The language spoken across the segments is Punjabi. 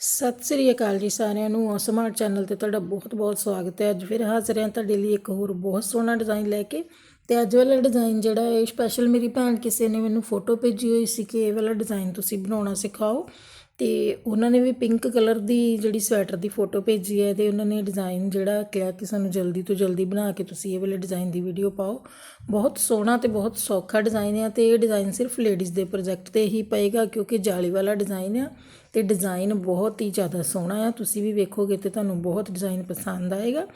ਸਤਿ ਸ੍ਰੀ ਅਕਾਲ ਜੀ ਸਾਰਿਆਂ ਨੂੰ। ਔਸਮਾਰਟ ਚੈਨਲ ਤੇ ਤੁਹਾਡਾ ਬਹੁਤ-ਬਹੁਤ ਸਵਾਗਤ ਹੈ। ਅੱਜ ਫਿਰ ਹਾਜ਼ਰ ਹਾਂ ਤੁਹਾਡੇ ਲਈ ਇੱਕ ਹੋਰ ਬਹੁਤ ਸੋਹਣਾ ਡਿਜ਼ਾਈਨ ਲੈ ਕੇ। ਤੇ ਅੱਜ ਵਾਲਾ ਡਿਜ਼ਾਈਨ ਜਿਹੜਾ ਹੈ ਸਪੈਸ਼ਲ ਮੇਰੀ ਭੈਣ ਕਿਸੇ ਨੇ ਮੈਨੂੰ ਫੋਟੋ ਭੇਜੀ ਹੋਈ ਸੀ ਕਿ ਇਹ ਵਾਲਾ ਡਿਜ਼ਾਈਨ ਤੁਸੀਂ ਬਣਾਉਣਾ ਸਿਖਾਓ। ਤੇ ਉਹਨਾਂ ਨੇ ਵੀ ਪਿੰਕ ਕਲਰ ਦੀ ਜਿਹੜੀ ਸਵੈਟਰ ਦੀ ਫੋਟੋ ਭੇਜੀ ਹੈ ਤੇ ਉਹਨਾਂ ਨੇ ਡਿਜ਼ਾਈਨ ਜਿਹੜਾ ਕਿਹਾ ਕਿ ਸਾਨੂੰ ਜਲਦੀ ਤੋਂ ਜਲਦੀ ਬਣਾ ਕੇ ਤੁਸੀਂ ਇਹ ਵਾਲੇ ਡਿਜ਼ਾਈਨ ਦੀ ਵੀਡੀਓ ਪਾਓ। ਬਹੁਤ ਸੋਹਣਾ ਤੇ ਬਹੁਤ ਸੌਖਾ ਡਿਜ਼ਾਈਨ ਹੈ ਤੇ ਇਹ ਡਿਜ਼ਾਈਨ ਸਿਰਫ ਲੇਡੀਜ਼ ਦੇ ਪ੍ਰੋਜੈਕਟ ਤੇ ਹੀ ਪਏਗਾ ਕਿਉਂਕਿ ਜਾਲੀ ਵਾਲਾ ਡਿਜ਼ਾਈਨ ਆ। ਅਤੇ ਡਿਜ਼ਾਈਨ ਬਹੁਤ ਹੀ ਜ਼ਿਆਦਾ ਸੋਹਣਾ ਆ। ਤੁਸੀਂ ਵੀ ਵੇਖੋਗੇ ਤੇ ਤੁਹਾਨੂੰ ਬਹੁਤ ਡਿਜ਼ਾਈਨ ਪਸੰਦ ਆਏਗਾ।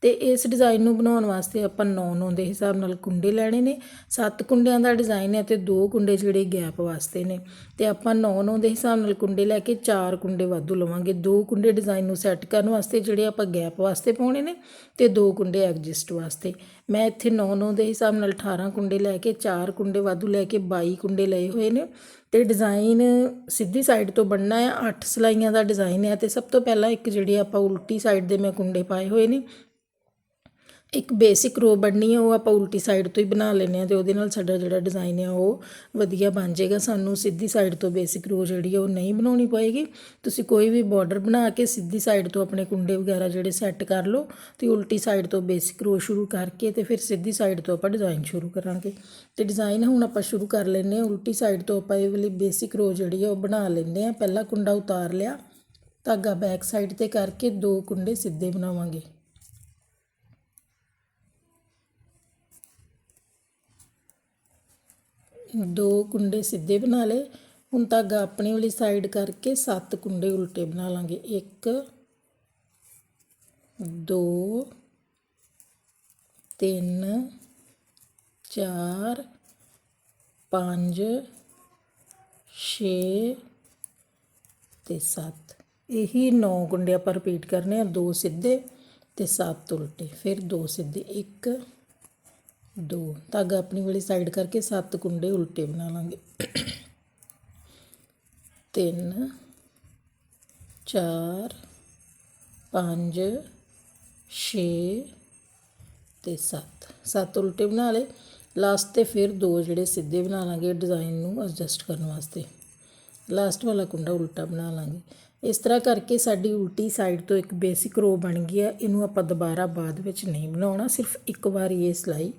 ਤੇ ਇਸ ਡਿਜ਼ਾਈਨ ਨੂੰ ਬਣਾਉਣ ਵਾਸਤੇ ਆਪਾਂ 9-9 ਦੇ ਹਿਸਾਬ ਨਾਲ ਕੁੰਡੇ ਲੈਣੇ ਨੇ। 7 ਕੁੰਡਿਆਂ ਦਾ ਡਿਜ਼ਾਈਨ ਹੈ ਤੇ 2 ਕੁੰਡੇ ਜਿਹੜੇ ਗੈਪ ਵਾਸਤੇ ਨੇ। ਤੇ ਆਪਾਂ 9-9 ਦੇ ਹਿਸਾਬ ਨਾਲ ਕੁੰਡੇ ਲੈ ਕੇ 4 ਕੁੰਡੇ ਵਾਧੂ ਲਵਾਂਗੇ। 2 ਕੁੰਡੇ ਡਿਜ਼ਾਈਨ ਨੂੰ ਸੈੱਟ ਕਰਨ ਵਾਸਤੇ ਜਿਹੜੇ ਆਪਾਂ ਗੈਪ ਵਾਸਤੇ ਪਾਉਣੇ ਨੇ ਤੇ 2 ਕੁੰਡੇ ਐਡਜਸਟ ਵਾਸਤੇ। ਮੈਂ ਇੱਥੇ 9-9 ਦੇ ਹਿਸਾਬ ਨਾਲ 18 ਕੁੰਡੇ ਲੈ ਕੇ 4 ਕੁੰਡੇ ਵਾਧੂ ਲੈ ਕੇ 22 ਕੁੰਡੇ ਲਏ ਹੋਏ ਨੇ ਤੇ ਡਿਜ਼ਾਈਨ ਸਿੱਧੀ ਸਾਈਡ ਤੋਂ ਬਣਨਾ ਹੈ 8 ਸਲਾਈਆਂ ਦਾ ਡਿਜ਼ਾਈਨ ਹੈ ਤੇ ਸਭ ਤੋਂ ਪਹਿਲਾਂ ਇੱਕ ਜਿਹੜੀ ਆਪਾਂ ਉਲਟੀ ਸਾਈਡ ਦੇ ਮੈਂ ਕੁੰਡੇ ਪਾਏ ਹੋਏ ਨੇ ਇੱਕ ਬੇਸਿਕ ਰੋ ਬਣਨੀ ਹੈ ਉਹ ਆਪਾਂ ਉਲਟੀ ਸਾਈਡ ਤੋਂ ਹੀ ਬਣਾ ਲੈਨੇ ਆ ਤੇ ਉਹਦੇ ਨਾਲ ਸਾਡਾ ਜਿਹੜਾ ਡਿਜ਼ਾਈਨ ਹੈ ਉਹ ਵਧੀਆ ਬਣ ਜਾਏਗਾ। ਸਾਨੂੰ ਸਿੱਧੀ ਸਾਈਡ ਤੋਂ ਬੇਸਿਕ ਰੋ ਜਿਹੜੀ ਹੈ ਉਹ ਨਹੀਂ ਬਣਾਉਣੀ ਪਏਗੀ। ਤੁਸੀਂ ਕੋਈ ਵੀ ਬਾਰਡਰ ਬਣਾ ਕੇ ਸਿੱਧੀ ਸਾਈਡ ਤੋਂ ਆਪਣੇ ਕੁੰਡੇ ਵਗੈਰਾ ਜਿਹੜੇ ਸੈੱਟ ਕਰ ਲਓ ਤੇ ਉਲਟੀ ਸਾਈਡ ਤੋਂ ਬੇਸਿਕ ਰੋ ਸ਼ੁਰੂ ਕਰਕੇ ਤੇ ਫਿਰ ਸਿੱਧੀ ਸਾਈਡ ਤੋਂ ਆਪਾਂ ਡਿਜ਼ਾਈਨ ਸ਼ੁਰੂ ਕਰਾਂਗੇ। ਤੇ ਡਿਜ਼ਾਈਨ ਹੁਣ ਆਪਾਂ ਸ਼ੁਰੂ ਕਰ ਲੈਨੇ ਆ ਉਲਟੀ ਸਾਈਡ ਤੋਂ ਆਪਾਂ ਇਹ ਵਾਲੀ ਬੇਸਿਕ ਰੋ ਜਿਹੜੀ ਹੈ ਉਹ ਬਣਾ ਲੈਂਦੇ ਆ ਪਹਿਲਾ ਕੁੰਡਾ ਉਤਾਰ ਲਿਆ, ਧਾਗਾ ਬੈਕ ਸਾਈਡ ਤੇ ਕਰਕੇ ਦੋ ਕੁੰਡੇ ਸਿੱਧੇ ਬਣਾਵਾਂਗੇ। ਦੋ ਕੁੰਡੇ ਸਿੱਧੇ ਬਣਾ ਲਏ। ਹੁਣ ਧਾਗਾ ਆਪਣੀ ਵਾਲੀ ਸਾਈਡ ਕਰਕੇ ਸੱਤ ਕੁੰਡੇ ਉਲਟੇ ਬਣਾ ਲਾਂਗੇ। 1 2 3 4 5 6 ਤੇ 7 ਇਹੀ 9 ਕੁੰਡੇ ਆਪਾਂ ਰਿਪੀਟ ਕਰਨੇ ਆ। ਦੋ ਸਿੱਧੇ ਤੇ ਸੱਤ ਉਲਟੇ। ਫਿਰ ਦੋ ਸਿੱਧੇ। 1 ਦੋ। ਧਾਗਾ ਆਪਣੀ ਵਾਲੀ ਸਾਈਡ ਕਰਕੇ ਸੱਤ ਕੁੰਡੇ ਉਲਟੇ ਬਣਾ ਲਾਂਗੇ। 3 4 5 6 ਤੇ 7 ਸੱਤ ਉਲਟੇ ਬਣਾ ਲਏ। ਲਾਸਟ ਤੇ ਫਿਰ ਦੋ ਜਿਹੜੇ ਸਿੱਧੇ ਬਣਾ ਲਾਂਗੇ ਡਿਜ਼ਾਈਨ ਨੂੰ ਐਡਜਸਟ ਕਰਨ ਵਾਸਤੇ। ਲਾਸਟ ਵਾਲਾ ਕੁੰਡਾ ਉਲਟਾ ਬਣਾ ਲਾਂਗੇ। ਇਸ ਤਰ੍ਹਾਂ ਕਰਕੇ ਸਾਡੀ ਉਲਟੀ ਸਾਈਡ ਤੋਂ ਇੱਕ ਬੇਸਿਕ ਰੋ ਬਣ ਗਈ ਹੈ ਇਹਨੂੰ ਆਪਾਂ ਦੁਬਾਰਾ ਬਾਅਦ ਵਿੱਚ ਨਹੀਂ ਬਣਾਉਣਾ। ਸਿਰਫ ਇੱਕ ਵਾਰ ਇਹ ਸਿਲਾਈ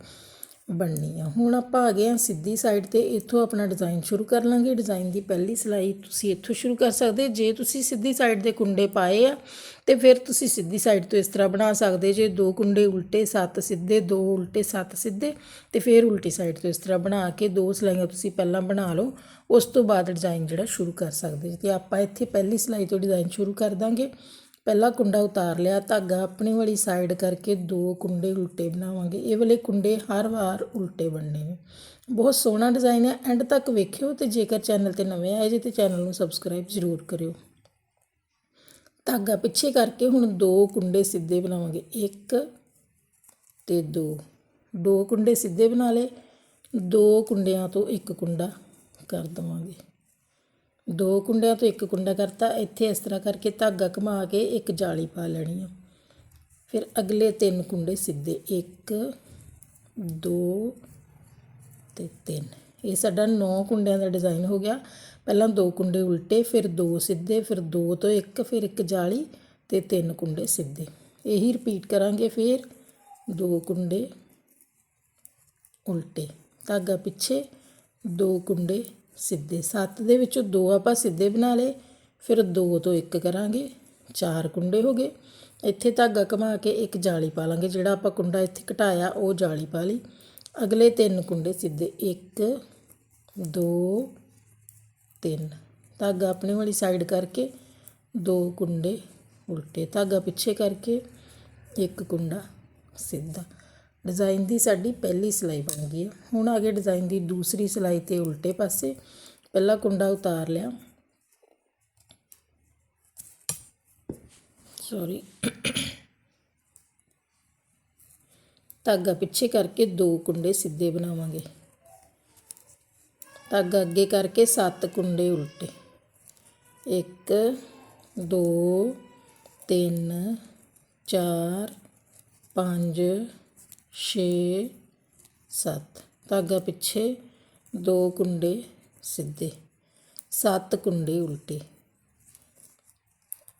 ਬਣਨੀ ਆ। ਹੁਣ ਆਪਾਂ ਆ ਗਏ ਆ ਸਿੱਧੀ ਸਾਈਡ ਤੇ, ਇੱਥੋਂ ਆਪਣਾ ਡਿਜ਼ਾਈਨ ਸ਼ੁਰੂ ਕਰ ਲਾਂਗੇ। ਡਿਜ਼ਾਈਨ ਦੀ ਪਹਿਲੀ ਸਿਲਾਈ ਤੁਸੀਂ ਇੱਥੋਂ ਸ਼ੁਰੂ ਕਰ ਸਕਦੇ। ਜੇ ਤੁਸੀਂ ਸਿੱਧੀ ਸਾਈਡ ਦੇ ਕੁੰਡੇ ਪਾਏ ਆ, ਤੇ ਫਿਰ ਤੁਸੀਂ ਸਿੱਧੀ ਸਾਈਡ ਤੋਂ ਇਸ ਤਰ੍ਹਾਂ ਬਣਾ ਸਕਦੇ। ਜੇ ਦੋ ਕੁੰਡੇ ਉਲਟੇ, ਸੱਤ ਸਿੱਧੇ, ਦੋ ਉਲਟੇ, ਸੱਤ ਸਿੱਧੇ, ਤੇ ਫਿਰ ਉਲਟੀ ਸਾਈਡ ਤੋਂ ਇਸ ਤਰ੍ਹਾਂ ਬਣਾ ਕੇ ਦੋ ਸਿਲਾਈਆਂ ਤੁਸੀਂ ਪਹਿਲਾਂ ਬਣਾ ਲਓ। ਉਸ ਤੋਂ ਬਾਅਦ ਡਿਜ਼ਾਈਨ ਜਿਹੜਾ ਸ਼ੁਰੂ ਕਰ ਸਕਦੇ। ਜੇ ਤੇ ਆਪਾਂ ਇੱਥੇ ਪਹਿਲੀ ਸਿਲਾਈ ਤੋਂ ਡਿਜ਼ਾਈਨ ਸ਼ੁਰੂ ਕਰ ਦਾਂਗੇ। ਪਹਿਲਾ ਕੁੰਡਾ ਉਤਾਰ ਲਿਆ, ਧਾਗਾ ਆਪਣੀ ਵਾਲੀ ਸਾਈਡ ਕਰਕੇ ਦੋ ਕੁੰਡੇ ਉਲਟੇ ਬਣਾਵਾਂਗੇ। ਇਹ ਵਾਲੇ ਕੁੰਡੇ ਹਰ ਵਾਰ ਉਲਟੇ ਬਣਨੇ ਨੇ। ਬਹੁਤ ਸੋਹਣਾ ਡਿਜ਼ਾਈਨ ਹੈ। ਐਂਡ ਤੱਕ ਵੇਖਿਓ ਤੇ ਜੇਕਰ ਚੈਨਲ ਤੇ ਨਵੇਂ ਆਏ ਜੇ ਤੇ ਚੈਨਲ ਨੂੰ ਸਬਸਕ੍ਰਾਈਬ ਜ਼ਰੂਰ ਕਰਿਓ। ਧਾਗਾ ਪਿੱਛੇ ਕਰਕੇ ਹੁਣ ਦੋ ਕੁੰਡੇ ਸਿੱਧੇ ਬਣਾਵਾਂਗੇ। ਇੱਕ ਤੇ ਦੋ। ਦੋ ਕੁੰਡੇ ਸਿੱਧੇ ਬਣਾ ਲਏ। ਦੋ ਕੁੰਡਿਆਂ ਤੋਂ ਇੱਕ ਕੁੰਡਾ ਕਰ ਦਵਾਂਗੇ। ਦੋ ਕੁੰਡਿਆਂ ਤੋਂ ਇੱਕ ਕੁੰਡਾ ਕਰਤਾ। ਇੱਥੇ ਇਸ ਤਰ੍ਹਾਂ ਕਰਕੇ ਧਾਗਾ ਘੁਮਾ ਕੇ ਇੱਕ ਜਾਲੀ ਪਾ ਲੈਣੀ ਆ। ਫਿਰ ਅਗਲੇ ਤਿੰਨ ਕੁੰਡੇ ਸਿੱਧੇ। 1 2 ਤੇ 3 ਇਹ ਸਾਡਾ 9 ਕੁੰਡਿਆਂ ਦਾ ਡਿਜ਼ਾਈਨ ਹੋ ਗਿਆ। ਪਹਿਲਾਂ ਦੋ ਕੁੰਡੇ ਉਲਟੇ, ਫਿਰ ਦੋ ਸਿੱਧੇ, ਫਿਰ ਦੋ ਤੋਂ ਇੱਕ, ਫਿਰ ਇੱਕ ਜਾਲੀ ਤੇ ਤਿੰਨ ਕੁੰਡੇ ਸਿੱਧੇ। ਇਹੀ ਰਿਪੀਟ ਕਰਾਂਗੇ ਫਿਰ। ਦੋ ਕੁੰਡੇ ਉਲਟੇ। ਧਾਗਾ ਪਿੱਛੇ, ਦੋ ਕੁੰਡੇ ਸਿੱਧੇ 7 ਦੇ ਵਿੱਚੋਂ ਦੋ ਆਪਾਂ ਸਿੱਧੇ ਬਣਾ ਲਏ, ਫਿਰ ਦੋ ਤੋਂ ਇੱਕ ਕਰਾਂਗੇ, ਚਾਰ ਕੁੰਡੇ ਹੋ ਗਏ। ਇੱਥੇ ਧਾਗਾ ਘੁਮਾ ਕੇ ਇੱਕ ਜਾਲੀ ਪਾ ਲਾਂਗੇ, ਜਿਹੜਾ ਆਪਾਂ ਕੁੰਡਾ ਇੱਥੇ ਘਟਾਇਆ, ਉਹ ਜਾਲੀ ਪਾ ਲਈ। ਅਗਲੇ ਤਿੰਨ ਕੁੰਡੇ ਸਿੱਧੇ 1 2 3 ਧਾਗਾ ਆਪਣੇ ਵਾਲੀ ਸਾਈਡ ਕਰਕੇ ਦੋ ਕੁੰਡੇ, ਉਲਟੇ ਧਾਗਾ ਪਿੱਛੇ ਕਰਕੇ ਇੱਕ ਕੁੰਡਾ ਸਿੱਧਾ। ਡਿਜ਼ਾਈਨ ਦੀ ਸਾਡੀ ਪਹਿਲੀ ਸਿਲਾਈ ਬਣ ਗਈ ਹੈ। ਹੁਣ ਆ ਗਏ ਡਿਜ਼ਾਈਨ ਦੀ ਦੂਸਰੀ ਸਿਲਾਈ ਤੇ ਉਲਟੇ ਪਾਸੇ। ਪਹਿਲਾ ਕੁੰਡਾ ਉਤਾਰ ਲਿਆ। ਸੌਰੀ ਧਾਗਾ ਪਿੱਛੇ ਕਰਕੇ ਦੋ ਕੁੰਡੇ ਸਿੱਧੇ ਬਣਾਵਾਂਗੇ। ਧਾਗਾ ਅੱਗੇ ਕਰਕੇ ਸੱਤ ਕੁੰਡੇ ਉਲਟੇ। 1 2 3 4 5 6 7 ਧਾਗਾ ਪਿੱਛੇ ਦੋ ਕੁੰਡੇ ਸਿੱਧੇ, ਸੱਤ ਕੁੰਡੇ ਉਲਟੇ।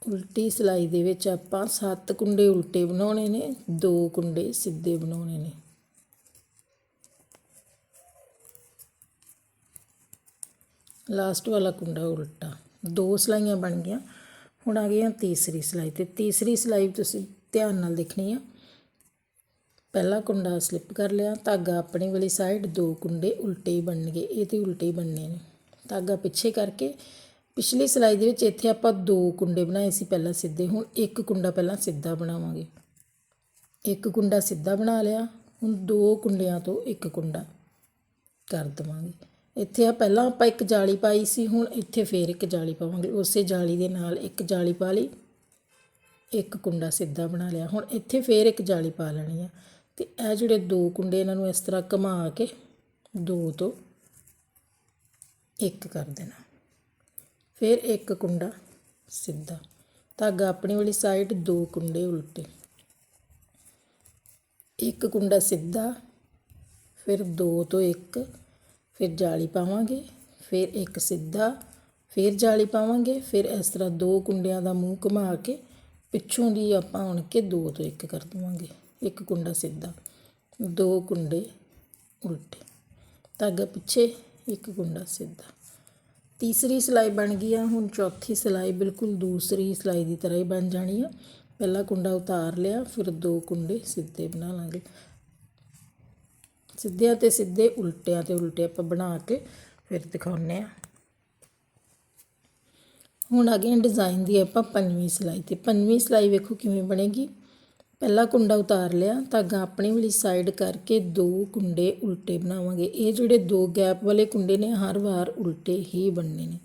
ਉਲਟੀ ਸਿਲਾਈ ਦੇ ਵਿੱਚ ਆਪਾਂ ਸੱਤ ਕੁੰਡੇ ਉਲਟੇ ਬਣਾਉਣੇ ਨੇ, ਦੋ ਕੁੰਡੇ ਸਿੱਧੇ ਬਣਾਉਣੇ ਨੇ। ਲਾਸਟ ਵਾਲਾ ਕੁੰਡਾ ਉਲਟਾ। ਦੋ ਸਲਾਈਆਂ ਬਣ ਗਈਆਂ। ਹੁਣ ਆ ਗਈਆਂ ਤੀਸਰੀ ਸਲਾਈ। ਤੇ ਤੀਸਰੀ ਸਲਾਈ ਤੁਸੀਂ ਧਿਆਨ ਨਾਲ ਦੇਖਣੀ ਆ। ਪਹਿਲਾ ਕੁੰਡਾ ਸਲਿੱਪ ਕਰ ਲਿਆ, ਧਾਗਾ ਆਪਣੀ ਵਾਲੀ ਸਾਈਡ ਦੋ ਕੁੰਡੇ ਉਲਟੇ ਹੀ ਬਣਨਗੇ, ਇਹ ਤੇ ਉਲਟੇ ਹੀ ਬਣਨੇ ਨੇ। ਧਾਗਾ ਪਿੱਛੇ ਕਰਕੇ, ਪਿਛਲੀ ਸਿਲਾਈ ਦੇ ਵਿੱਚ ਇੱਥੇ ਆਪਾਂ ਦੋ ਕੁੰਡੇ ਬਣਾਏ ਸੀ ਪਹਿਲਾਂ ਸਿੱਧੇ, ਹੁਣ ਇੱਕ ਕੁੰਡਾ ਪਹਿਲਾਂ ਸਿੱਧਾ ਬਣਾਵਾਂਗੇ। ਇੱਕ ਕੁੰਡਾ ਸਿੱਧਾ ਬਣਾ ਲਿਆ, ਹੁਣ ਦੋ ਕੁੰਡਿਆਂ ਤੋਂ ਇੱਕ ਕੁੰਡਾ ਕਰ ਦਵਾਂਗੇ। ਇੱਥੇ ਆ ਪਹਿਲਾਂ ਆਪਾਂ ਇੱਕ ਜਾਲੀ ਪਾਈ ਸੀ, ਹੁਣ ਇੱਥੇ ਫੇਰ ਇੱਕ ਜਾਲੀ ਪਾਵਾਂਗੇ। ਉਸੇ ਜਾਲੀ ਦੇ ਨਾਲ ਇੱਕ ਜਾਲੀ ਪਾ ਲਈ, ਇੱਕ ਕੁੰਡਾ ਸਿੱਧਾ ਬਣਾ ਲਿਆ। ਹੁਣ ਇੱਥੇ ਫੇਰ ਇੱਕ ਜਾਲੀ ਪਾ ਲੈਣੀ ਆ। ਅਤੇ ਇਹ ਜਿਹੜੇ ਦੋ ਕੁੰਡੇ ਇਹਨਾਂ ਨੂੰ ਇਸ ਤਰ੍ਹਾਂ ਘੁਮਾ ਕੇ ਦੋ ਤੋਂ ਇੱਕ ਕਰ ਦੇਣਾ। ਫਿਰ ਇੱਕ ਕੁੰਡਾ ਸਿੱਧਾ। ਧਾਗਾ ਆਪਣੀ ਵਾਲੀ ਸਾਈਡ ਦੋ ਕੁੰਡੇ ਉਲਟੇ। ਇੱਕ ਕੁੰਡਾ ਸਿੱਧਾ, ਫਿਰ ਦੋ ਤੋਂ ਇੱਕ, ਫਿਰ ਜਾਲੀ ਪਾਵਾਂਗੇ, ਫਿਰ ਇੱਕ ਸਿੱਧਾ, ਫਿਰ ਜਾਲੀ ਪਾਵਾਂਗੇ, ਫਿਰ ਇਸ ਤਰ੍ਹਾਂ ਦੋ ਕੁੰਡਿਆਂ ਦਾ ਮੂੰਹ ਘੁਮਾ ਕੇ ਪਿੱਛੋਂ ਦੀ ਆਪਾਂ ਹੁਣ ਕੇ ਦੋ ਤੋਂ ਇੱਕ ਕਰ ਦਵਾਂਗੇ। ਇੱਕ ਕੁੰਡਾ ਸਿੱਧਾ, ਦੋ ਕੁੰਡੇ ਉਲਟੇ, ਧਾਗਾ ਪਿੱਛੇ ਇੱਕ ਕੁੰਡਾ ਸਿੱਧਾ। ਤੀਸਰੀ ਸਿਲਾਈ ਬਣ ਗਈ ਆ, ਹੁਣ ਚੌਥੀ ਸਿਲਾਈ ਬਿਲਕੁਲ ਦੂਸਰੀ ਸਿਲਾਈ ਦੀ ਤਰ੍ਹਾਂ ਹੀ ਬਣ ਜਾਣੀ ਆ। ਪਹਿਲਾ ਕੁੰਡਾ ਉਤਾਰ ਲਿਆ, ਫਿਰ ਦੋ ਕੁੰਡੇ ਸਿੱਧੇ ਬਣਾ ਲਾਂਗੇ। ਸਿੱਧਿਆਂ ਤੇ ਸਿੱਧੇ, ਉਲਟਿਆਂ ਤੇ ਉਲਟੇ ਆਪਾਂ ਬਣਾ ਕੇ ਫਿਰ ਦਿਖਾਉਨੇ ਆ। ਹੁਣ ਆ ਗਏ ਡਿਜ਼ਾਈਨ ਦੀ ਆਪਾਂ ਪੰਜਵੀਂ ਸਿਲਾਈ ਤੇ। ਪੰਜਵੀਂ ਸਿਲਾਈ ਵੇਖੋ ਕਿਵੇਂ ਬਣੇਗੀ। ਪਹਿਲਾ ਕੁੰਡਾ ਉਤਾਰ ਲਿਆ, ਧਾਗਾ ਆਪਣੀ ਵਾਲੀ ਸਾਈਡ ਕਰਕੇ ਦੋ ਕੁੰਡੇ ਉਲਟੇ ਬਣਾਵਾਂਗੇ। ਇਹ ਜਿਹੜੇ ਦੋ ਗੈਪ ਵਾਲੇ ਕੁੰਡੇ ਨੇ, ਹਰ ਵਾਰ ਉਲਟੇ ਹੀ ਬਣਨੇ ਨੇ।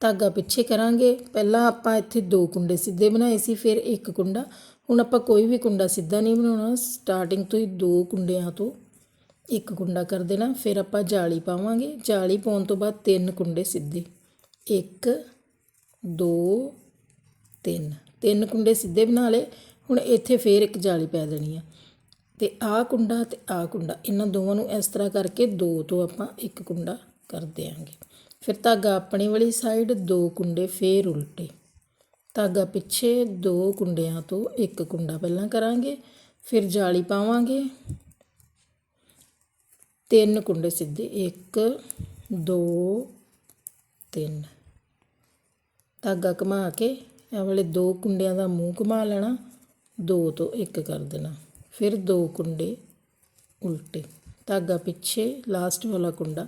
ਧਾਗਾ ਪਿੱਛੇ ਕਰਾਂਗੇ। ਪਹਿਲਾਂ ਆਪਾਂ ਇੱਥੇ ਦੋ ਕੁੰਡੇ ਸਿੱਧੇ ਬਣਾਏ ਸੀ, ਫਿਰ ਇੱਕ ਕੁੰਡਾ। ਹੁਣ ਆਪਾਂ ਕੋਈ ਵੀ ਕੁੰਡਾ ਸਿੱਧਾ ਨਹੀਂ ਬਣਾਉਣਾ। ਸਟਾਰਟਿੰਗ ਤੋਂ ਹੀ ਦੋ ਕੁੰਡਿਆਂ ਤੋਂ ਇੱਕ ਕੁੰਡਾ ਕਰ ਦੇਣਾ। ਫਿਰ ਆਪਾਂ ਜਾਲੀ ਪਾਵਾਂਗੇ। ਜਾਲੀ ਪਾਉਣ ਤੋਂ ਬਾਅਦ ਤਿੰਨ ਕੁੰਡੇ ਸਿੱਧੇ। 1 2 3 ਤਿੰਨ ਕੁੰਡੇ ਸਿੱਧੇ ਬਣਾ ਲਏ। ਹੁਣ ਇੱਥੇ ਫੇਰ ਇੱਕ ਜਾਲੀ ਪੈ ਦੇਣੀ ਆ। ਤੇ ਆਹ ਕੁੰਡਾ ਤੇ ਆਹ ਕੁੰਡਾ, ਇਹਨਾਂ ਦੋਵਾਂ ਨੂੰ ਇਸ ਤਰ੍ਹਾਂ ਕਰਕੇ ਦੋ ਤੋਂ ਆਪਾਂ ਇੱਕ ਕੁੰਡਾ ਕਰ ਦਿਆਂਗੇ। ਫਿਰ ਧਾਗਾ ਆਪਣੀ ਵਾਲੀ ਸਾਈਡ ਦੋ ਕੁੰਡੇ ਫੇਰ ਉਲਟੇ। ਧਾਗਾ ਪਿੱਛੇ ਦੋ ਕੁੰਡਿਆਂ ਤੋਂ ਇੱਕ ਕੁੰਡਾ ਪਹਿਲਾਂ ਕਰਾਂਗੇ, ਫਿਰ ਜਾਲੀ ਪਾਵਾਂਗੇ। ਤਿੰਨ ਕੁੰਡੇ ਸਿੱਧੇ 1 2 3 ਧਾਗਾ ਘੁਮਾ ਕੇ ਇਹ ਵਾਲੇ ਦੋ ਕੁੰਡਿਆਂ ਦਾ ਮੂੰਹ ਘੁਮਾ ਲੈਣਾ। ਦੋ ਤੋਂ ਇੱਕ ਕਰ ਦੇਣਾ। ਫਿਰ ਦੋ ਕੁੰਡੇ ਉਲਟੇ। ਧਾਗਾ ਪਿੱਛੇ ਲਾਸਟ ਵਾਲਾ ਕੁੰਡਾ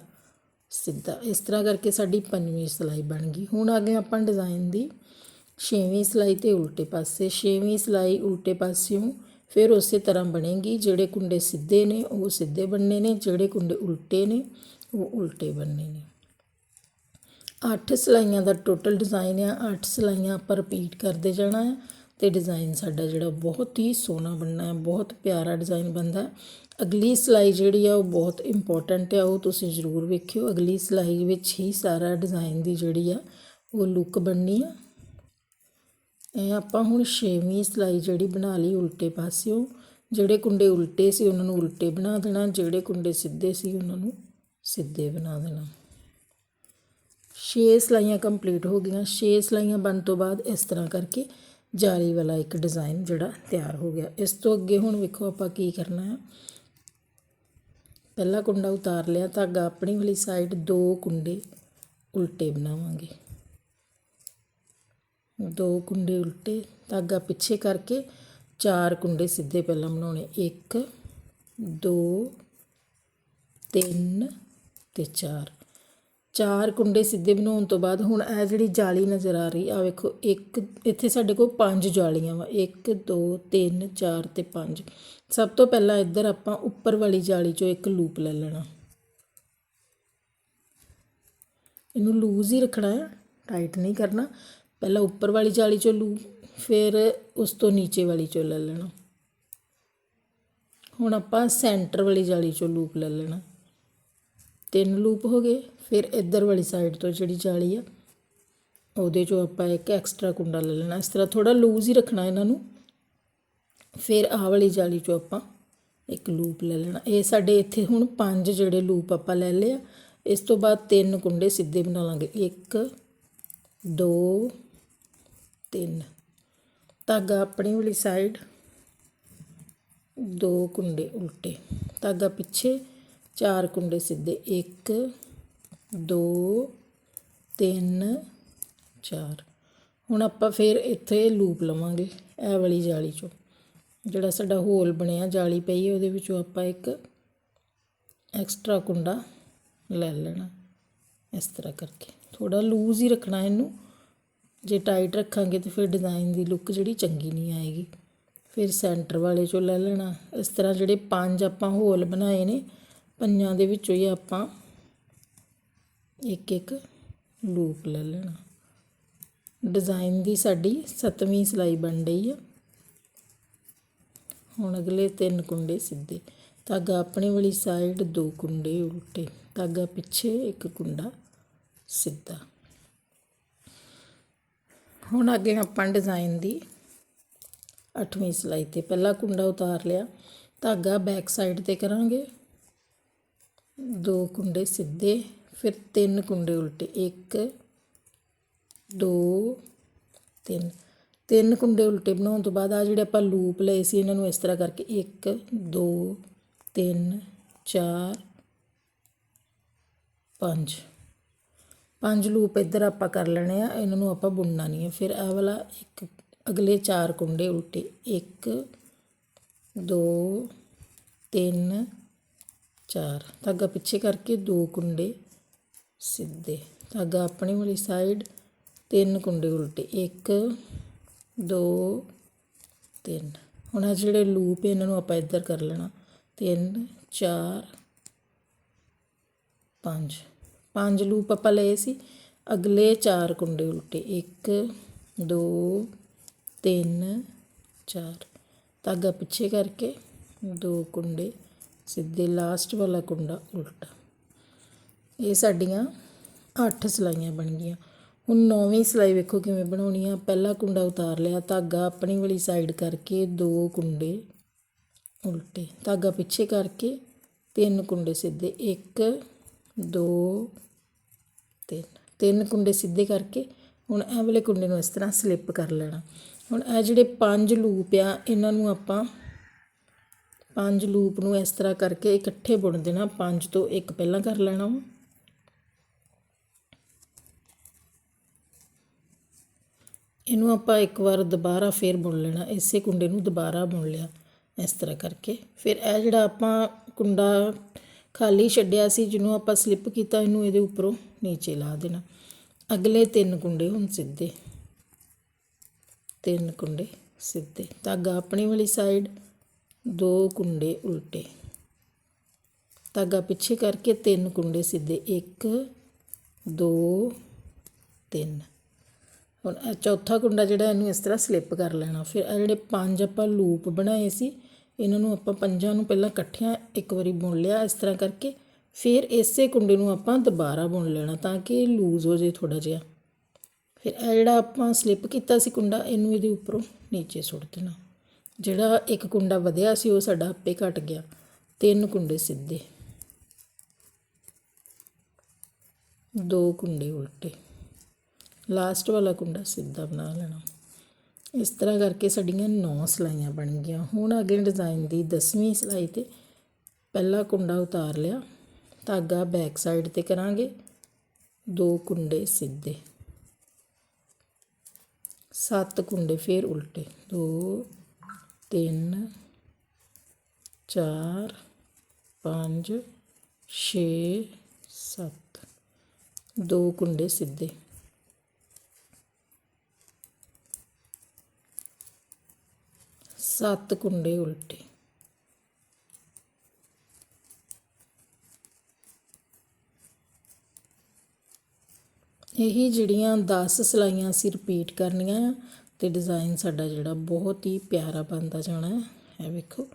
ਸਿੱਧਾ। ਇਸ ਤਰ੍ਹਾਂ ਕਰਕੇ ਸਾਡੀ ਪੰਜਵੀਂ ਸਿਲਾਈ ਬਣ ਗਈ। ਹੁਣ ਆ ਗਏ ਆਪਾਂ ਡਿਜ਼ਾਈਨ ਦੀ ਛੇਵੀਂ ਸਿਲਾਈ ਤੇ ਉਲਟੇ ਪਾਸੇ। ਛੇਵੀਂ ਸਿਲਾਈ ਉਲਟੇ ਪਾਸਿਓਂ ਫਿਰ ਉਸੇ ਤਰ੍ਹਾਂ ਬਣੇਗੀ। ਜਿਹੜੇ ਕੁੰਡੇ ਸਿੱਧੇ ਨੇ, ਉਹ ਸਿੱਧੇ ਬਣਨੇ ਨੇ। ਜਿਹੜੇ ਕੁੰਡੇ ਉਲਟੇ ਨੇ, ਉਹ ਉਲਟੇ ਬਣਨੇ ਨੇ। ਅੱਠ ਸਿਲਾਈਆਂ ਦਾ ਟੋਟਲ ਡਿਜ਼ਾਈਨ ਆ। ਅੱਠ ਸਿਲਾਈਆਂ ਆਪਾਂ ਰਿਪੀਟ ਕਰਦੇ ਜਾਣਾ ਹੈ ਅਤੇ ਡਿਜ਼ਾਈਨ ਸਾਡਾ ਜਿਹੜਾ ਬਹੁਤ ਹੀ ਸੋਹਣਾ ਬਣਨਾ ਹੈ, ਬਹੁਤ ਪਿਆਰਾ ਡਿਜ਼ਾਈਨ ਬਣਦਾ ਅਗਲੀ ਸਿਲਾਈ ਜਿਹੜੀ ਆ, ਉਹ ਬਹੁਤ ਇੰਪੋਰਟੈਂਟ ਆ, ਉਹ ਤੁਸੀਂ ਜ਼ਰੂਰ ਵੇਖਿਓ। ਅਗਲੀ ਸਿਲਾਈ ਵਿੱਚ ਹੀ ਸਾਰਾ ਡਿਜ਼ਾਈਨ ਦੀ ਜਿਹੜੀ ਆ, ਉਹ ਲੁੱਕ ਬਣਨੀ ਆ। ਇਹ ਆਪਾਂ ਹੁਣ ਛੇਵੀਂ ਸਿਲਾਈ ਜਿਹੜੀ ਬਣਾ ਲਈ ਉਲਟੇ ਪਾਸਿਓਂ। ਜਿਹੜੇ ਕੁੰਡੇ ਉਲਟੇ ਸੀ, ਉਹਨਾਂ ਨੂੰ ਉਲਟੇ ਬਣਾ ਦੇਣਾ। ਜਿਹੜੇ ਕੁੰਡੇ ਸਿੱਧੇ ਸੀ, ਉਹਨਾਂ ਨੂੰ ਸਿੱਧੇ ਬਣਾ ਦੇਣਾ। ਛੇ ਸਲਾਈਆਂ ਕੰਪਲੀਟ ਹੋ ਗਈਆਂ। ਛੇ ਸਲਾਈਆਂ ਬਣ ਤੋਂ ਬਾਅਦ ਇਸ ਤਰ੍ਹਾਂ ਕਰਕੇ ਜਾਲੀ ਵਾਲਾ ਇੱਕ ਡਿਜ਼ਾਇਨ ਜਿਹੜਾ ਤਿਆਰ ਹੋ ਗਿਆ। ਇਸ ਤੋਂ ਅੱਗੇ ਹੁਣ ਵੇਖੋ ਆਪਾਂ ਕੀ ਕਰਨਾ ਹੈ। ਪਹਿਲਾ ਕੁੰਡਾ ਉਤਾਰ ਲਿਆ ਧਾਗਾ ਆਪਣੀ ਵਾਲੀ ਸਾਈਡ ਦੋ ਕੁੰਡੇ ਉਲਟੇ ਬਣਾਵਾਂਗੇ। ਦੋ ਕੁੰਡੇ ਉਲਟੇ ਧਾਗਾ ਪਿੱਛੇ ਕਰਕੇ ਚਾਰ ਕੁੰਡੇ ਸਿੱਧੇ ਪਹਿਲਾਂ ਬਣਾਉਣੇ। 1 2 3 ਤੇ 4 ਚਾਰ ਕੁੰਡੇ ਸਿੱਧੇ ਬਣਾਉਣ ਤੋਂ ਬਾਅਦ ਹੁਣ ਇਹ ਜਿਹੜੀ ਜਾਲੀ ਨਜ਼ਰ ਆ ਰਹੀ ਆ ਵੇਖੋ, ਇੱਕ ਇੱਥੇ ਸਾਡੇ ਕੋਲ ਪੰਜ ਜਾਲੀਆਂ ਵਾ। 1 2 3 4 ਤੇ 5 ਸਭ ਤੋਂ ਪਹਿਲਾਂ ਇੱਧਰ ਆਪਾਂ ਉੱਪਰ ਵਾਲੀ ਜਾਲੀ ਚੋਂ ਇੱਕ ਲੂਪ ਲੈ ਲੈਣਾ। ਇਹਨੂੰ ਲੂਜ਼ ਹੀ ਰੱਖਣਾ ਹੈ, ਟਾਈਟ ਨਹੀਂ ਕਰਨਾ। ਪਹਿਲਾਂ ਉੱਪਰ ਵਾਲੀ ਜਾਲੀ ਚੋਂ ਲੂਪ ਫਿਰ ਉਸ ਤੋਂ ਨੀਚੇ ਵਾਲੀ ਚੋਂ ਲੈ ਲੈਣਾ। ਹੁਣ ਆਪਾਂ ਸੈਂਟਰ ਵਾਲੀ ਜਾਲੀ ਚੋਂ ਲੂਪ ਲੈ ਲੈਣਾ। ਤਿੰਨ ਲੂਪ ਹੋ ਗਏ। ਫਿਰ ਇੱਧਰ ਵਾਲੀ ਸਾਈਡ ਤੋਂ ਜਿਹੜੀ ਜਾਲੀ ਆ, ਉਹਦੇ ਚੋਂ ਆਪਾਂ ਇੱਕ ਐਕਸਟਰਾ ਕੁੰਡਾ ਲੈ ਲੈਣਾ। ਇਸ ਤਰ੍ਹਾਂ ਥੋੜਾ ਲੂਜ਼ ਹੀ ਰੱਖਣਾ ਇਹਨਾਂ ਨੂੰ। ਫਿਰ ਆਹ ਵਾਲੀ ਜਾਲੀ ਚੋਂ ਆਪਾਂ ਇੱਕ ਲੂਪ ਲੈ ਲੈਣਾ। ਇਹ ਸਾਡੇ ਇੱਥੇ ਹੁਣ ਪੰਜ ਜਿਹੜੇ ਲੂਪ ਆਪਾਂ ਲੈ ਲਿਆ ਇਸ ਤੋਂ ਬਾਅਦ ਤਿੰਨ ਕੁੰਡੇ ਸਿੱਧੇ ਬਣਾ ਲਾਂਗੇ। 1 2 3 ਧਾਗਾ ਆਪਣੀ ਵਾਲੀ ਸਾਈਡ ਦੋ ਕੁੰਡੇ ਉਲਟੇ। ਧਾਗਾ ਪਿੱਛੇ ਚਾਰ ਕੁੰਡੇ ਸਿੱਧੇ। 1 2 3 4 ਹੁਣ ਆਪਾਂ ਫਿਰ ਇੱਥੇ ਲੂਪ ਲਵਾਂਗੇ, ਇਹ ਵਾਲੀ ਜਾਲੀ ਚੋਂ। ਜਿਹੜਾ ਸਾਡਾ ਹੋਲ ਬਣਿਆ, ਜਾਲੀ ਪਈ ਉਹਦੇ ਵਿੱਚੋਂ ਆਪਾਂ ਇੱਕ ਐਕਸਟਰਾ ਕੁੰਡਾ ਲੈ ਲੈਣਾ, ਇਸ ਤਰ੍ਹਾਂ ਕਰਕੇ। ਥੋੜਾ ਲੂਜ਼ ਹੀ ਰੱਖਣਾ ਇਹਨੂੰ। ਜੇ ਟਾਈਟ ਰੱਖਾਂਗੇ ਤੇ ਫਿਰ ਡਿਜ਼ਾਈਨ ਦੀ ਲੁੱਕ ਜਿਹੜੀ ਚੰਗੀ ਨਹੀਂ ਆਏਗੀ। ਫਿਰ ਸੈਂਟਰ ਵਾਲੇ ਚੋਂ ਲੈ ਲੈਣਾ। ਇਸ ਤਰ੍ਹਾਂ ਜਿਹੜੇ ਪੰਜ ਆਪਾਂ ਹੋਲ ਬਣਾਏ ਨੇ, ਪੰਜਾਂ ਦੇ ਵਿੱਚੋਂ ਹੀ ਆਪਾਂ ਇੱਕ ਇੱਕ ਲੂਪ ਲੈ ਲੈਣਾ। ਡਿਜ਼ਾਈਨ ਦੀ ਸਾਡੀ ਸੱਤਵੀਂ ਸਿਲਾਈ ਬਣ ਰਹੀ ਆ। ਹੁਣ ਅਗਲੇ ਤਿੰਨ ਕੁੰਡੇ ਸਿੱਧੇ। ਧਾਗਾ ਆਪਣੇ ਵਾਲੀ ਸਾਈਡ ਦੋ ਕੁੰਡੇ ਉਲਟੇ। ਧਾਗਾ ਪਿੱਛੇ ਇੱਕ ਕੁੰਡਾ ਸਿੱਧਾ। ਹੁਣ ਅੱਗੇ ਆਪਾਂ ਡਿਜ਼ਾਈਨ ਦੀ 8ਵੀਂ ਸਿਲਾਈ ਤੇ ਪਹਿਲਾ ਕੁੰਡਾ ਉਤਾਰ ਲਿਆ। ਧਾਗਾ ਬੈਕ ਸਾਈਡ ਤੇ ਕਰਾਂਗੇ। ਦੋ ਕੁੰਡੇ ਸਿੱਧੇ। ਫਿਰ ਤਿੰਨ ਕੁੰਡੇ ਉਲਟੇ 1 2 3 ਤਿੰਨ ਕੁੰਡੇ ਉਲਟੇ ਬਣਾਉਣ ਤੋਂ ਬਾਅਦ ਆ ਜਿਹੜੇ ਆਪਾਂ ਲੂਪ ਲਏ ਸੀ, ਇਹਨਾਂ ਨੂੰ ਇਸ ਤਰ੍ਹਾਂ ਕਰਕੇ 1 2 3 4 5 ਪੰਜ ਲੂਪ ਇੱਧਰ ਆਪਾਂ ਕਰ ਲੈਣੇ ਆ, ਇਹਨਾਂ ਨੂੰ ਆਪਾਂ ਬੁਣਨਾ ਨਹੀਂ ਹੈ ਫਿਰ ਇਹ ਵਾਲਾ ਇੱਕ, ਅਗਲੇ ਚਾਰ ਕੁੰਡੇ ਉਲਟੇ 1 2 3 4 ਧਾਗਾ ਪਿੱਛੇ ਕਰਕੇ ਦੋ ਕੁੰਡੇ ਸਿੱਧੇ। ਧਾਗਾ ਆਪਣੀ ਵਾਲੀ ਸਾਈਡ ਤਿੰਨ ਕੁੰਡੇ ਉਲਟੇ। 1 2 3 ਹੁਣ ਆ ਜਿਹੜੇ ਲੂਪ ਇਹਨਾਂ ਨੂੰ ਆਪਾਂ ਇੱਧਰ ਕਰ ਲੈਣਾ। 3 4 5 ਪੰਜ ਲੂਪ ਆਪਾਂ ਲਏ ਸੀ। ਅਗਲੇ ਚਾਰ ਕੁੰਡੇ ਉਲਟੇ। 1 2 3 4 ਧਾਗਾ ਪਿੱਛੇ ਕਰਕੇ ਦੋ ਕੁੰਡੇ। ਸਿੱਧੇ ਲਾਸਟ ਵਾਲਾ ਕੁੰਡਾ ਉਲਟਾ। ਇਹ ਸਾਡੀਆਂ 8 ਸਿਲਾਈਆਂ ਬਣ ਗਈਆਂ। ਹੁਣ ਨੌਵੀਂ ਸਿਲਾਈ ਵੇਖੋ ਕਿਵੇਂ ਬਣਾਉਣੀ ਆ। ਪਹਿਲਾ ਕੁੰਡਾ ਉਤਾਰ ਲਿਆ, ਧਾਗਾ ਆਪਣੀ ਵਾਲੀ ਸਾਈਡ ਕਰਕੇ ਦੋ ਕੁੰਡੇ ਉਲਟੇ, ਧਾਗਾ ਪਿੱਛੇ ਕਰਕੇ ਤਿੰਨ ਕੁੰਡੇ ਸਿੱਧੇ 1 2 3 ਤਿੰਨ ਕੁੰਡੇ ਸਿੱਧੇ ਕਰਕੇ ਹੁਣ ਇਹ ਵਾਲੇ ਕੁੰਡੇ ਨੂੰ ਇਸ ਤਰ੍ਹਾਂ ਸਲਿੱਪ ਕਰ ਲੈਣਾ। ਹੁਣ ਇਹ ਜਿਹੜੇ ਪੰਜ ਲੂਪ ਆ, ਇਹਨਾਂ ਨੂੰ ਆਪਾਂ ਪੰਜ ਲੂਪ ਨੂੰ ਇਸ ਤਰ੍ਹਾਂ ਕਰਕੇ ਇਕੱਠੇ ਬੁਣ ਦੇਣਾ। ਪੰਜ ਤੋਂ ਇੱਕ ਪਹਿਲਾਂ ਕਰ ਲੈਣਾ ਇਹਨੂੰ ਆਪਾਂ ਇੱਕ ਵਾਰ ਦੁਬਾਰਾ ਫਿਰ ਬੁਣ ਲੈਣਾ, ਇਸੇ ਕੁੰਡੇ ਨੂੰ ਦੁਬਾਰਾ ਬੁਣ ਲਿਆ, ਇਸ ਤਰ੍ਹਾਂ ਕਰਕੇ। ਫਿਰ ਇਹ ਜਿਹੜਾ ਆਪਾਂ ਕੁੰਡਾ ਖਾਲੀ ਛੱਡਿਆ ਸੀ, ਜਿਹਨੂੰ ਆਪਾਂ ਸਲਿੱਪ ਕੀਤਾ, ਇਹਨੂੰ ਇਹਦੇ ਉੱਪਰੋਂ ਨੀਚੇ ਲਾ ਦੇਣਾ। ਅਗਲੇ ਤਿੰਨ ਕੁੰਡੇ ਹੁਣ ਸਿੱਧੇ। ਤਿੰਨ ਕੁੰਡੇ ਸਿੱਧੇ। ਧਾਗਾ ਆਪਣੀ ਵਾਲੀ ਸਾਈਡ ਦੋ ਕੁੰਡੇ ਉਲਟੇ। ਧਾਗਾ ਪਿੱਛੇ ਕਰਕੇ ਤਿੰਨ ਕੁੰਡੇ ਸਿੱਧੇ। 1 2 3 ਹੁਣ ਇਹ ਚੌਥਾ ਕੁੰਡਾ ਜਿਹੜਾ ਇਹਨੂੰ ਇਸ ਤਰ੍ਹਾਂ ਸਲਿੱਪ ਕਰ ਲੈਣਾ। ਫਿਰ ਇਹ ਜਿਹੜੇ ਪੰਜ ਆਪਾਂ ਲੂਪ ਬਣਾਏ ਸੀ, ਇਹਨਾਂ ਨੂੰ ਆਪਾਂ ਪੰਜਾਂ ਨੂੰ ਪਹਿਲਾਂ ਇਕੱਠਿਆਂ ਇੱਕ ਵਾਰੀ ਬੁਣ ਲਿਆ ਇਸ ਤਰ੍ਹਾਂ ਕਰਕੇ। ਫਿਰ ਇਸੇ ਕੁੰਡੇ ਨੂੰ ਆਪਾਂ ਦੁਬਾਰਾ ਬੁਣ ਲੈਣਾ ਤਾਂ ਕਿ ਇਹ ਲੂਜ਼ ਹੋ ਜੇ ਥੋੜਾ ਜਿਹਾ। ਫਿਰ ਇਹ ਜਿਹੜਾ ਆਪਾਂ ਸਲਿੱਪ ਕੀਤਾ ਸੀ ਕੁੰਡਾ, ਇਹਨੂੰ ਇਹਦੇ ਉੱਪਰੋਂ ਨੀਚੇ ਸੁੱਟ ਦੇਣਾ। ਜਿਹੜਾ ਇੱਕ ਕੁੰਡਾ ਵਧਿਆ ਸੀ, ਉਹ ਸਾਡਾ ਆਪੇ ਘਟ ਗਿਆ। ਤਿੰਨ ਕੁੰਡੇ ਸਿੱਧੇ। ਦੋ ਕੁੰਡੇ ਉਲਟੇ। ਲਾਸਟ ਵਾਲਾ ਕੁੰਡਾ ਸਿੱਧਾ ਬਣਾ ਲੈਣਾ। ਇਸ ਤਰ੍ਹਾਂ ਕਰਕੇ ਸਾਡੀਆਂ 9 ਸਿਲਾਈਆਂ ਬਣ ਗਈਆਂ। ਹੁਣ ਅੱਗੇ ਡਿਜ਼ਾਈਨ ਦੀ 10ਵੀਂ ਸਿਲਾਈ ਤੇ ਪਹਿਲਾ ਕੁੰਡਾ ਉਤਾਰ ਲਿਆ। ਧਾਗਾ ਬੈਕ ਸਾਈਡ ਤੇ ਕਰਾਂਗੇ। ਦੋ ਕੁੰਡੇ ਸਿੱਧੇ। ਸੱਤ ਕੁੰਡੇ ਫੇਰ ਉਲਟੇ। 2 3 4 5 6 7 ਦੋ ਕੁੰਡੇ ਸਿੱਧੇ। ਸੱਤ ਕੁੰਡੇ ਉਲਟੇ। ਇਹੀ ਜਿਹੜੀਆਂ 10 ਸਿਲਾਈਆਂ ਅਸੀਂ ਰਿਪੀਟ ਕਰਨੀਆਂ ਆ ਤੇ ਡਿਜ਼ਾਈਨ ਸਾਡਾ ਜਿਹੜਾ ਬਹੁਤ ਹੀ ਪਿਆਰਾ ਬਣਦਾ ਜਾਣਾ ਹੈ। ਇਹ ਵੇਖੋ,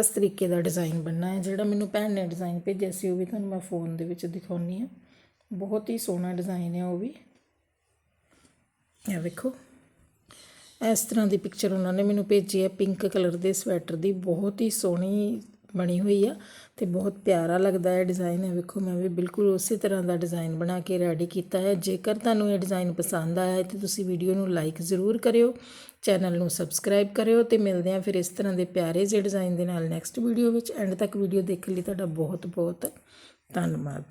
ਇਸ ਤਰੀਕੇ ਦਾ ਡਿਜ਼ਾਈਨ ਬਣਨਾ ਹੈ। ਜਿਹੜਾ ਮੈਨੂੰ ਭੈਣ ਨੇ ਡਿਜ਼ਾਈਨ ਭੇਜਿਆ ਸੀ, ਉਹ ਵੀ ਤੁਹਾਨੂੰ ਮੈਂ ਫੋਨ ਦੇ ਵਿੱਚ ਦਿਖਾਉਣੀ ਆ ਬਹੁਤ ਹੀ ਸੋਹਣਾ ਡਿਜ਼ਾਈਨ ਹੈ ਉਹ ਵੀ। ਇਹ ਵੇਖੋ। ਇਸ ਤਰ੍ਹਾਂ ਦੀ ਪਿਕਚਰ ਉਹਨਾਂ ਨੇ ਮੈਨੂੰ ਭੇਜੀ ਹੈ। ਪਿੰਕ ਕਲਰ ਦੇ ਸਵੈਟਰ ਦੀ। ਬਹੁਤ ਹੀ ਸੋਹਣੀ ਬਣੀ ਹੋਈ ਆ ਤੇ ਬਹੁਤ ਪਿਆਰਾ ਲੱਗਦਾ ਹੈ ਡਿਜ਼ਾਈਨ ਹੈ ਵੇਖੋ, ਮੈਂ ਵੀ ਬਿਲਕੁਲ ਉਸੇ ਤਰ੍ਹਾਂ ਦਾ ਡਿਜ਼ਾਈਨ ਬਣਾ ਕੇ ਰੈਡੀ ਕੀਤਾ ਹੈ। ਜੇਕਰ ਤੁਹਾਨੂੰ ਇਹ ਡਿਜ਼ਾਈਨ ਪਸੰਦ ਆਇਆ ਹੈ ਤੇ ਤੁਸੀਂ ਵੀਡੀਓ ਨੂੰ ਲਾਈਕ ਜ਼ਰੂਰ ਕਰਿਓ ਚੈਨਲ ਨੂੰ ਸਬਸਕ੍ਰਾਈਬ ਕਰਿਓ ਤੇ ਮਿਲਦੇ ਹਾਂ ਫਿਰ ਇਸ ਤਰ੍ਹਾਂ ਦੇ ਪਿਆਰੇ ਜਿਹੇ ਡਿਜ਼ਾਈਨ ਦੇ ਨਾਲ ਨੈਕਸਟ ਵੀਡੀਓ ਵਿੱਚ। ਐਂਡ ਤੱਕ ਵੀਡੀਓ ਦੇਖਣ ਲਈ ਤੁਹਾਡਾ ਬਹੁਤ ਬਹੁਤ ਧੰਨਵਾਦ।